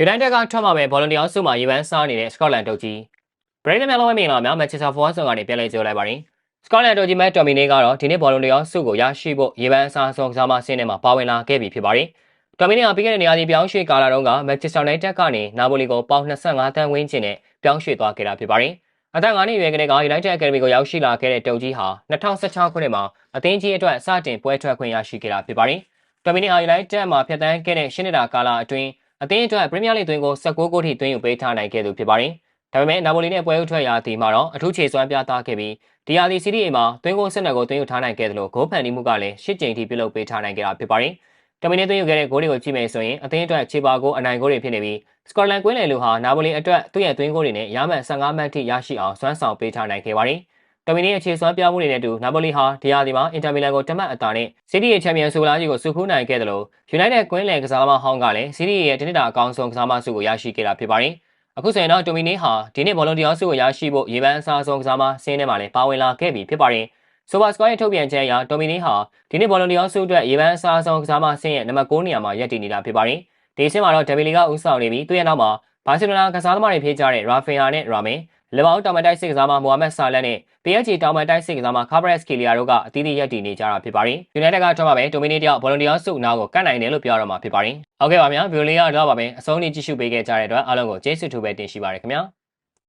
ယူနိုက်တက်ကထွက်မှာပဲဘောလုံးတရားစုမှာရေပန်းစားနေတဲ့စကော့တလန်တုတ်ကြီးဘရိတ်နယ်လုံးဝမင်္ဂလာများမန်ချက်စတာဖော်ဆန်ကနေပြန်လည်ကြိုလိုက်ပါတယ်စကော့တလန်တုတ်ကြီးမက်တော်မီနေကတော့ဒီနေ့ဘောလုံးတရားစုကိုရရှိဖို့ရေပန်းစားဆုံးကစားမဆင်းထဲမှာပါဝင်လာခဲ့ပြီဖြစ်ပါတယ်တော်မီနေကပြီးခဲ့တဲ့နေရာကြီးပြောင်းရွှေ့ကာလာတုန်းကမန်ချက်စတာယူနိုက်တက်ကနေနာပိုလီကိုပေါင်25တန်းဝန်းကျင်နဲ့ပြောင်းရွှေ့သွားခဲ့တာဖြစ်ပါတယ်အသက်9နှစ်အရွယ်ကလေးက United Academy ကိုရောက်ရှိလာခဲ့တဲ့တုတ်ကြီးဟာ2016ခုနှစ်မှာအသင်းကြီးအတွက်စတင်ပွဲထွက်ခွင့်ရရှိခဲ့တာဖြစ်ပါတယ်။တော်မီနီဟာ United မှာဖျက်ဆီးခဲ့တဲ့ရှင်းနေတာကာလအတွင်း အသင်းအတွက်ပရီးမီးယားလိသွင်းကို16ဂိုးထိသွင်းယူပေးထားနိုင်ခဲ့သူဖြစ်ပါတယ်။ဒါပေမဲ့နာပိုလီနဲ့ပွဲဥထွက်ရာသီမှာတော့အထူးခြေစွမ်းပြသခဲ့ပြီးဒီယာဒီစီရီအေမှာသွင်းကို12ကိုသွင်းယူထားနိုင်ခဲ့တယ်လို့ဂိုးဖန်တီးမှုကလည်း10ကြိမ်ထိပြုလုပ်ပေးထားနိုင်ခဲ့တာဖြစ်ပါတယ်။တမင်နဲ့သွင်းယူခဲ့တဲ့ဂိုးတွေကိုကြည့်မယ်ဆိုရင်အသင်းအတွက်ခြေပါကိုအနိုင်ဂိုးတွေဖြစ်နေပြီးစကော့တလန်ကွင်းလယ်လူဟာနာပိုလီအတွက်သူ့ရဲ့သွင်းဂိုးတွေနဲ့ရမှန်15မှတ်ထိရရှိအောင်စွမ်းဆောင်ပေးထားနိုင်ခဲ့ပါတယ်။ တမင်နဲ့အခြေစွမ်းပြမှုတွေနဲ့အတူနာပိုလီဟာဒီယာဒီမှာအင်တာမီလန်ကိုတမတ်အတာနဲ့စီးတီးရဲ့ချန်ပီယံဆိုလာကြီးကိုစုခူးနိုင်ခဲ့တယ်လို့ယူနိုက်တက်ကွင်းလယ်ကစားမဟောင်းကလည်းစီးတီးရဲ့တနစ်တာအကောင်းဆုံးကစားမဆုကိုရရှိခဲ့တာဖြစ်ပါတယ်။အခုဆိုရင်တော့တိုမီနီဟာဒီနေ့ဘောလုံးတရားဆုကိုရရှိဖို့ရေပန်းအစားဆုံးကစားမဆင်းထဲမှာလည်းပါဝင်လာခဲ့ပြီဖြစ်ပါတယ်။ဆိုပါစကွာရဲ့ထုတ်ပြန်ချက်အရတိုမီနီဟာဒီနေ့ဘောလုံးတရားဆုအတွက်ရေပန်းအစားဆုံးကစားမဆင်းရဲ့နံပါတ်9နေရာမှာရပ်တည်နေတာဖြစ်ပါတယ်။ဒီအဆင့်မှာတော့ဒဗီလီကဦးဆောင်နေပြီးသူ့ရဲ့နောက်မှာဘာစီလိုနာကစားသမားတွေဖြစ်ကြတဲ့ရာဖီယာနဲ့ရာမင် လေဘောင်တောင်မတိုက်စစ်ကစားမမိုဟာမက်ဆာလက်နဲ့ PSG တောင်မတိုက်စစ်ကစားမကာဘရက်စကီလီယာတို့ကအသီးသီးရပ်တည်နေကြတာဖြစ်ပါတယ်။ United ကထွက်မှာပဲဒိုမီနီတယောက်ဘောလုံးတရားစုနာကိုကတ်နိုင်တယ်လို့ပြောရမှာဖြစ်ပါတယ်။ဟုတ်ကဲ့ပါဗျာဗီဒီယိုလေးကတော့ပါပဲအဆုံးထိကြည့်ရှုပေးခဲ့ကြတဲ့အတွက်အားလုံးကိုကျေးဇူးတူပဲတင်ရှိပါရခင်ဗျာ။